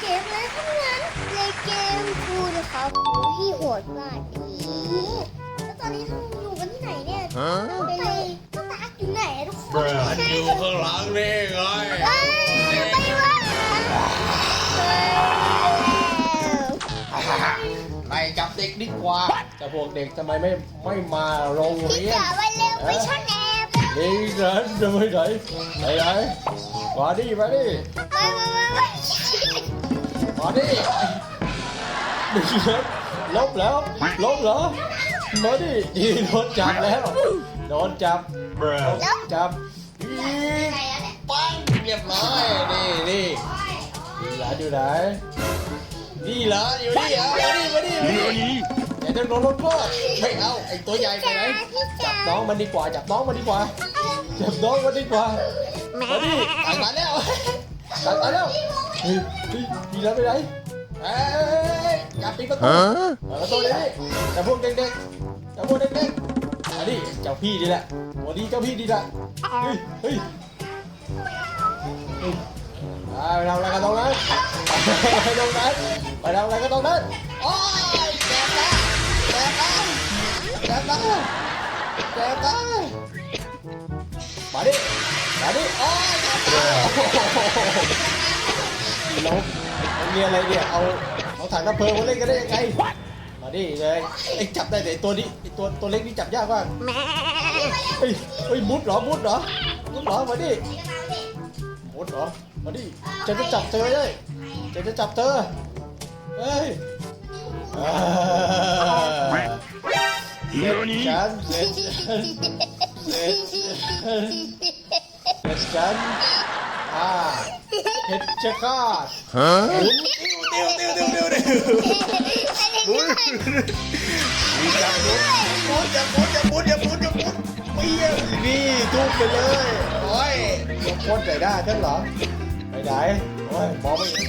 เกมเลยทั้งนั้นเลยเกมคูนะครับโอ้ที่โหดมากนี่แล้วตอนนี้เราอยู่กันที่ไหนเนี่ยเราไปเลยก็ตากอยู่ไหนอะทุกคนมันอยู่ข้างหลังนี่ไงเอ้ยไปว่าเฮ้ยไล่จับเด็กดีกว่าจะพวกเด็กทำไมไม่ไม่มาโรงพี่เรียนจ๋าไปเร็วไปช่อนแอบนี่ฉันจะไม่ไหนไหนไหนมาดิมาดิ ไปไปไปไป มาดินี่ฉันลบแล้ว ลบเหรอมาดินี่โดนจับแล้ว โดนจับโดนจับปั้งเรียบร้อย นี่นี่หลานอยู่ไหนนี่เหรอ อยู่นี่เหรอมาดิมาดิมาดิอย่าจะโดนลงโทษไม่เอา ไอ้ตัวใหญ่ไปไหน จับน้องมันดีกว่า จับน้องมันดีกว่า จับน้องมันดีกว่ามาดิตายมาแล้วตายมาแล้ว เฮ้ยเฮ้ยดีแล้วไปไหนเอ้ยจับปิดประตูเปิดประตูเลยนี่จับพวกเด็กๆจับพวกเด็กๆอันนี้เจ้าพี่ดีแหละหัวดีเจ้าพี่ดีแหละเฮ้ยเฮ้ยเฮ้ยไปทำอะไรกันตรงนั้นไปตรงนั้นไปทำอะไรกันตรงนั้นโอ้ยแสบตาแสบตาแสบตาแกตายมาดิมาดิโอ้ยแกตา ยลบมันมีอะไรเนี่ย เอาเอาถังน้ำเพลิงมาเล่นกันได้ยังไงมาดิเลยไอ้จับได้แต่ไอ้ตัวนี้ไอ้ตัวตัวเล็กนี่จับยากมากเฮ้ยเฮ้ยมุดเหรอมุดเหรอมุดเหรอมาดิมุดเหรอมาดิจะจะจับเธอเลยจะจะจับเธอเฮ้ยอ่าเสร็จฉันเสร็จฉันเสร็จฉันเสร็จฉันอ่า เพชรฆาตหมุนติ้วติ้วติ้วติ้วติ้วหมุนอย่าหมุนหมุนอย่าหมุนอย่าหมุนอย่าหมุนอย่าหมุนเปี้ยงนี่ทุบไปเลยโอ้ยยกพ้นใส่ได้าฉันเหรอไปไหนโอ้ยมองไม่เห็น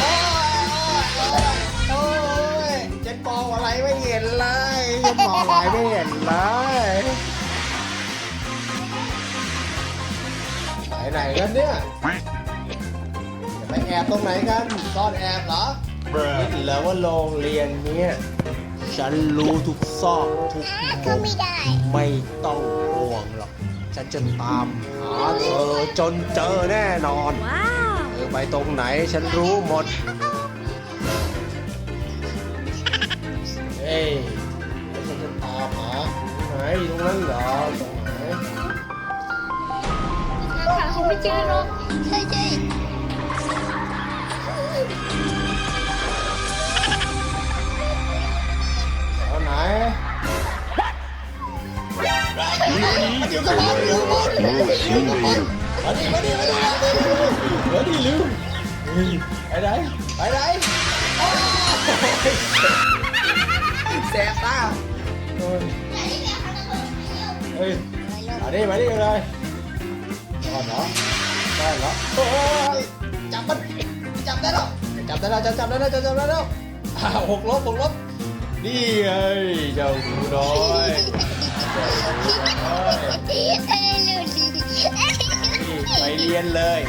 โอ้ยโอ้ยโอ้ยฉันมองอะไรไม่เห็นเลยฉันมองอะไรไม่เห็นเลย ไปไหนกันเนี่ยจะไปแอบตรงไหนกันซ่อนแอบเหรอคิดแล้วว่าโรงเรียนเนี้ยฉันรู้ทุกซอกทุกก็มุมไม่ได้ไม่ต้องห่วงหรอก ฉันจะตามหาเธอจนเจอแน่นอนว้าวเธอไปตรงไหนฉันรู้หมด เฮ้ยแล้วฉันจะตามหาไหนตรงนั้นเหรอตรงไหาเขาไม่เจอหรอกใช่ใช่เอาไหนมันอยู่กับเราอยู่กับเราอยู่กับเรามาดิมาดิมาดิมาดิลืมไปไหนไปไหนโอ้ยแสบตาเฮ้ยมาดิมาดิเลย เหรอได้เหรอโอ้ยจับมันจับได้แล้วจับได้แล้วจับจับได้แล้วจับจับได้แล้วอ่าหกลบหกลบนี่ไงเจ้าหนูน้อยเจ้าหนูน้อยเอ้ยลืมดีนี่ไปเรียนเลย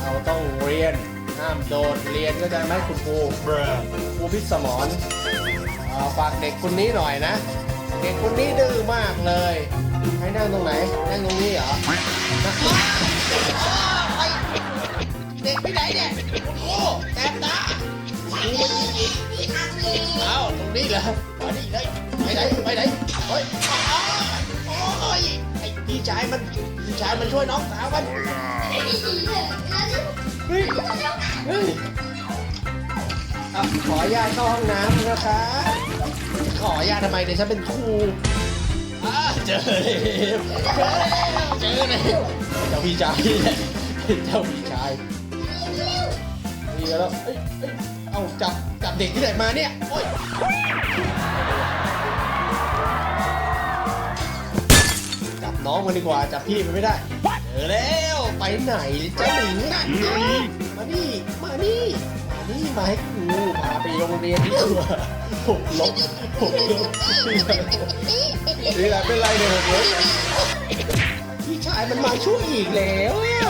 เราต้องเรียนห้ามโดดเรียนก็จะไหมคุณครูครูพิสมรอ่าฝากเด็กคนนี้หน่อยนะ เด็กคนนี้ดื้อมากเลย ให้นั่งตรงไหน นั่งตรงนี้เหรอนั่ง เด็กไปไหนเนี่ยคุณครูแอบตาครูมายิงอีกเอ้าตรงนี้เหรอมาดิเลยไปไหนไปไหนโอ้ยอ้าวโอ้ยไอ้พี่ชายมันพี่ชายมันช่วยน้องสาวมันเฮ้ยเฮ้ยขออนุญาตเข้าห้องน้ำนะคะ ขออนุญาตทำไมเดี๋ยฉันเป็นครูเจอเลย เจอเลยเจ้าพี่ชายเนี่ยเจ้าพี่ชายนี่แล้วเอ้ยเอ้ยเอาจับจับเด็กที่ไหนมาเนี่ยโอ้ยจับน้องมันดีกว่าจับพี่มันไม่ได้เจอแล้วไปไหนเจ้าหญิงนั่นมานี่มานี่มานี่มาให้กูพาไปโรงเรียนดีกว่าหกลบหกลบนี่แหละเป็นไรเนี่ยหกลบพี่ชายมันมาช่วยอีกแล้วเนี่ย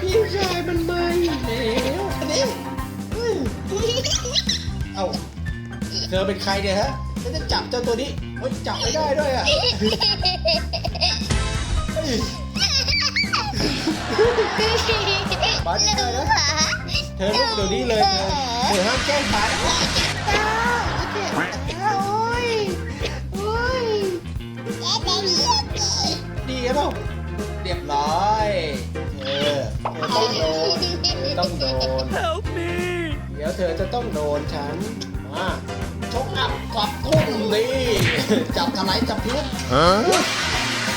พี่ชายมันมาอีกแล้วนี่เอ้าเธอเป็นใครเนี่ยฮะฉันจะจับเจ้าตัวนี้เฮ้ยจับไม่ได้ด้วยอะเฮ้ยบาสเจอนะเธอลุกเดี๋ยวนี้เลยเธอเธอห้ามแกล้งบาสนะโอ้ยโอ้ยแย่แย่แย่ดีเปล่า ยบร้อยเธอเธอต้องโดนต้องโดน Help me! เดี๋ยวเธอจะต้องโดนฉันมาชกอัพกลับกุ้งดีจับถลายจับพื้น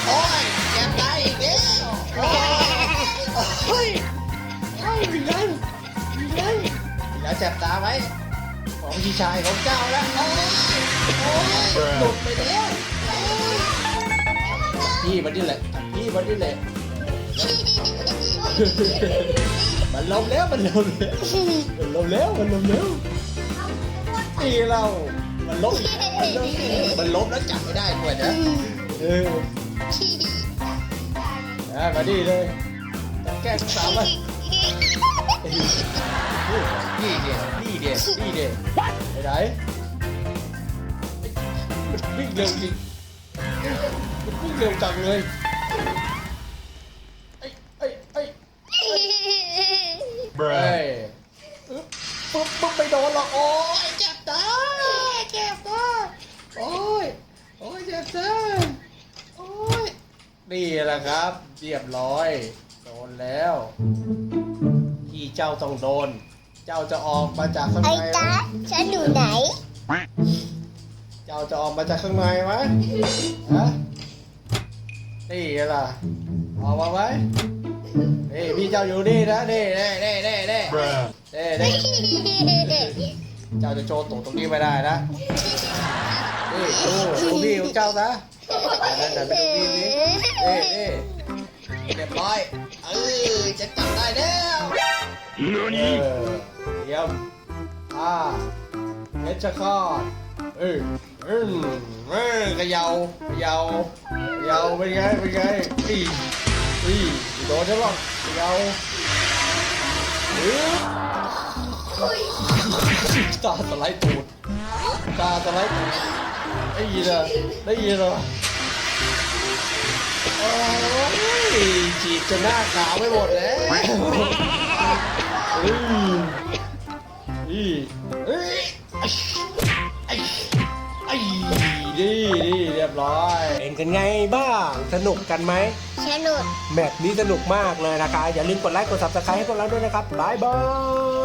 โอ้ยแกตายอีกแล้วโอ้ยโอ้ยโอ้ยมีไรมีไรแล้วจับตาไว้ ของพี่ชายของเจ้าแล้วโอ้ยโอ้ยหลุดไปแล้วโอ้ยพี่มันนี่แหละ พี่มันนี่แหละมันลมแล้วมันลมแล้วมันลมแล้วมันลมแล้วนี่เรามันล้มอีกมันล้มอีกมันล้มแล้วจับไม่ได้ด้วยนะเอออะมาดีเลยต้องแก้สาวมันนี่เดียวนี่เดียวนี่เดียวไปไหนมันวิ่งเร็วจริงมันวิ่งเร็วจังเลย ปึ๊บปึ๊บปึ๊บไม่โดนหรอกโอ้ยเจ็บตาเจ็บตาโอ้ยโอ้ยเจ็บตาโอ้ยนี่แหละครับเรียบร้อย โดนแล้วที่เจ้าต้องโดน เจ้าจะออกมาจากข้างไอ้ในไหมจ๊ะฉันอยู่ไหน เจ้าจะออกมาจากข้างในไหมฮะนี่ล่ะออกมาไหม นี่พี่เจ้าอยู่นี่นะนี่นี่นี่นี่นี่ Bruh. เด้เด้เจ้าจะโชว์ตรงตรงนี้ไม่ได้นะนี่ดูดูพี่ของเจ้านะนั่นน่ะไปดูพี่สิเอ้เอ้เรียบร้อยเออจะจับได้แล้วเอ Nani? อเยี่ยมอ่าเฮดชะคอดเอออืมเออเขยาเขยาเขยาเป็นไงเป็นไงอีอี โดนใช่ปะเขยาเออตาสไลด์ตูดตาสไลด์ตูดได้ยินเหรอได้ยินเหรอโอ้ยจีบจนหน้าขาวไปหมดแล้วอืมอีเอ้ยไอ้ไอ้ดีดีเรียบร้อย กันไงบ้าง สนุกกันไหมฉันหนุดแมปนี้สนุกมากเลยนะคะ อย่าลืมกดไลค์กด subscribe ให้พวกเราด้วยนะครับ บ๊ายบาย